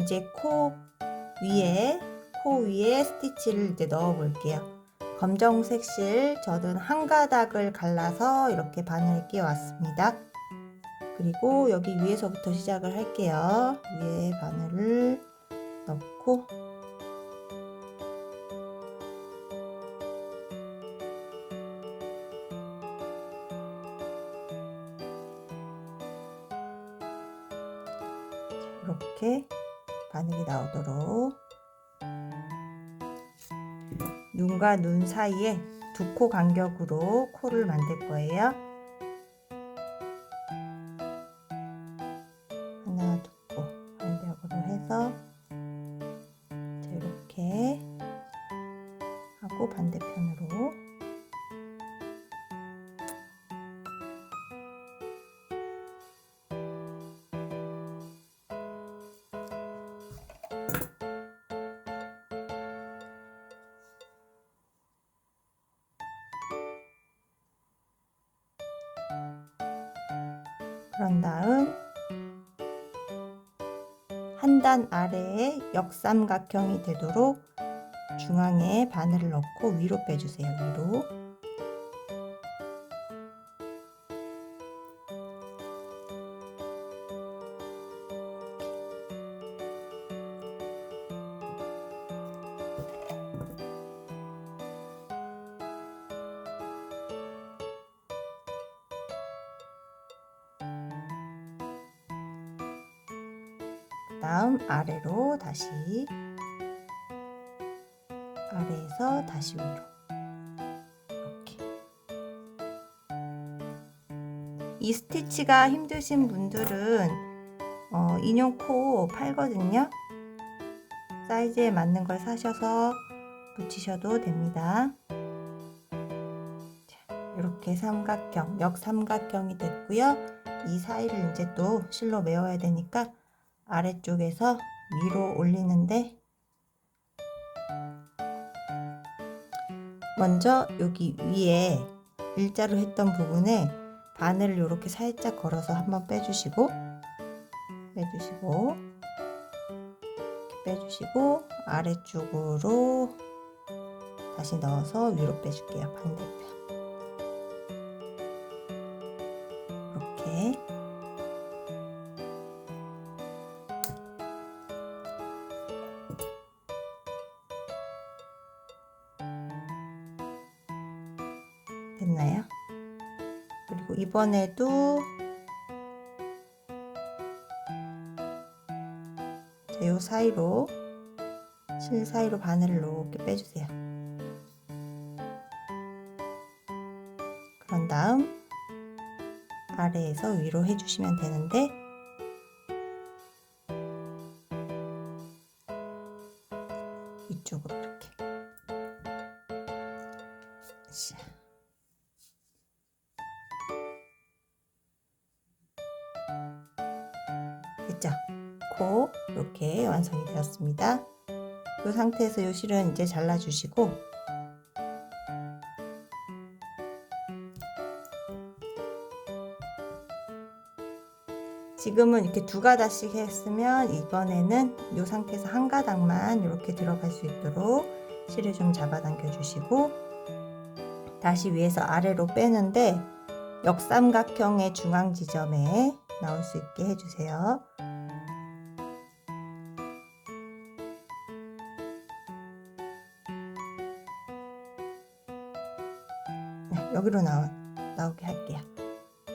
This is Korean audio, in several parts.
이제 코 위에 코 위에 스티치를 이제 넣어 볼게요. 검정색 실 저는 한 가닥을 갈라서 이렇게 바늘 끼워 왔습니다. 그리고 여기 위에서부터 시작을 할게요. 위에 바늘을 넣고 이렇게 바늘이 나오도록 눈과 눈 사이에 두 코 간격으로 코를 만들 거예요. 그런 다음 한 단 아래에 역삼각형이 되도록 중앙에 바늘을 넣고 위로 빼주세요. 위로. 다음 아래로 다시 아래에서 다시 위로. 이렇게. 이 스티치가 힘드신 분들은 어, 인형 코 팔거든요. 사이즈에 맞는 걸 사셔서 붙이셔도 됩니다. 자, 이렇게 삼각형 역삼각형이 됐고요. 이 사이를 이제 또 실로 메워야 되니까 아래쪽에서 위로 올리는데 먼저 여기 위에 일자로 했던 부분에 바늘을 이렇게 살짝 걸어서 한번 빼주시고 빼주시고 빼주시고 아래쪽으로 다시 넣어서 위로 빼줄게요 반대편 됐나요? 그리고 이번에도 자, 요 사이로 실 사이로 바늘을 이렇게 빼주세요. 그런 다음 아래에서 위로 해주시면 되는데 됐죠? 코 이렇게 완성이 되었습니다. 이 상태에서 이 실은 이제 잘라주시고 지금은 이렇게 두 가닥씩 했으면 이번에는 이 상태에서 한 가닥만 이렇게 들어갈 수 있도록 실을 좀 잡아당겨 주시고 다시 위에서 아래로 빼는데 역삼각형의 중앙 지점에 나올 수 있게 해주세요. 네, 여기로 나오, 나오게 할게요.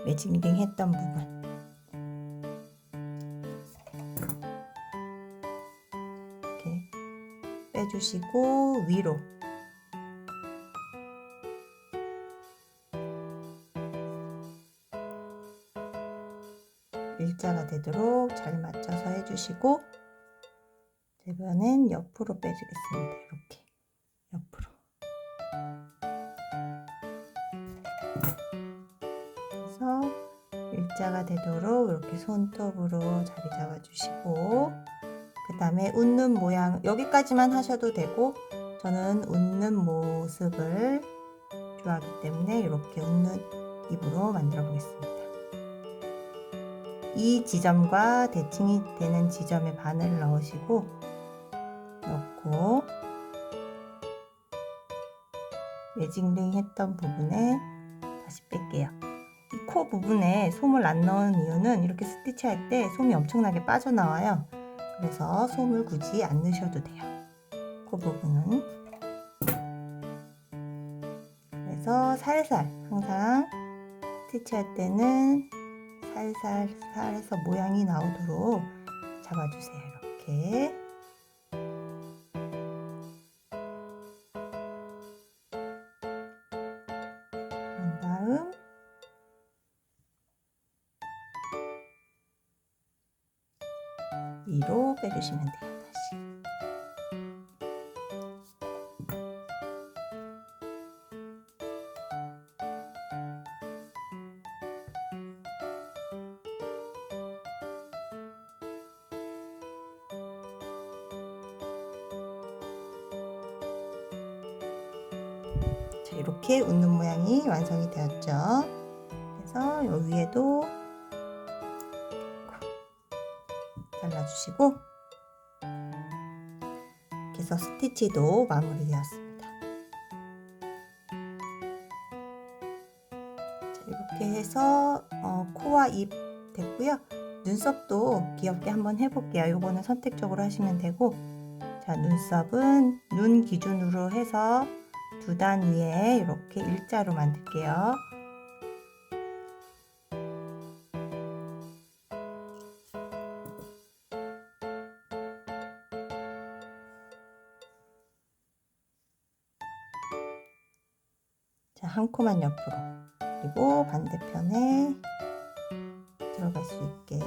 매징딩 했던 부분. 이렇게 빼주시고 위로 일자가 되도록 잘 맞춰서 해주시고 이번엔 옆으로 빼주겠습니다. 이렇게 옆으로 그래서 일자가 되도록 이렇게 손톱으로 자리 잡아주시고 그 다음에 웃는 모양 여기까지만 하셔도 되고 저는 웃는 모습을 좋아하기 때문에 이렇게 웃는 입으로 만들어 보겠습니다. 이 지점과 대칭이 되는 지점에 바늘을 넣으시고 넣고 매직링 했던 부분에 다시 뺄게요. 이 코 부분에 솜을 안 넣은 이유는 이렇게 스티치 할 때 솜이 엄청나게 빠져나와요. 그래서 솜을 굳이 안 넣으셔도 돼요. 코 부분은. 그래서 살살 항상 스티치 할 때는 살살살 해서 모양이 나오도록 잡아주세요. 이렇게. 그런 다음 위로 빼주시면 돼요. 자, 이렇게 웃는 모양이 완성이 되었죠. 그래서 요 위에도 잘라주시고 이렇게 해서 스티치도 마무리되었습니다. 자, 이렇게 해서 어, 코와 입 됐고요. 눈썹도 귀엽게 한번 해볼게요. 요거는 선택적으로 하시면 되고 자 눈썹은 눈 기준으로 해서 두 단 위에 이렇게 일자로 만들게요. 자, 한 코만 옆으로. 그리고 반대편에 들어갈 수 있게.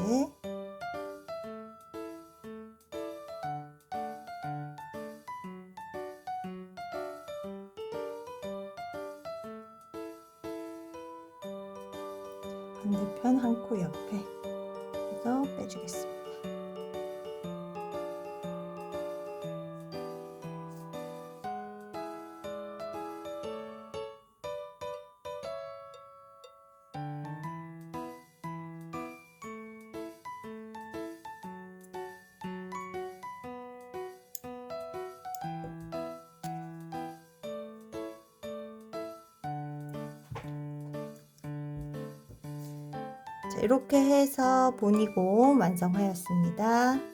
반대편 한 코 옆에 해서 빼주겠습니다. 자, 이렇게 해서 보니고 완성하였습니다.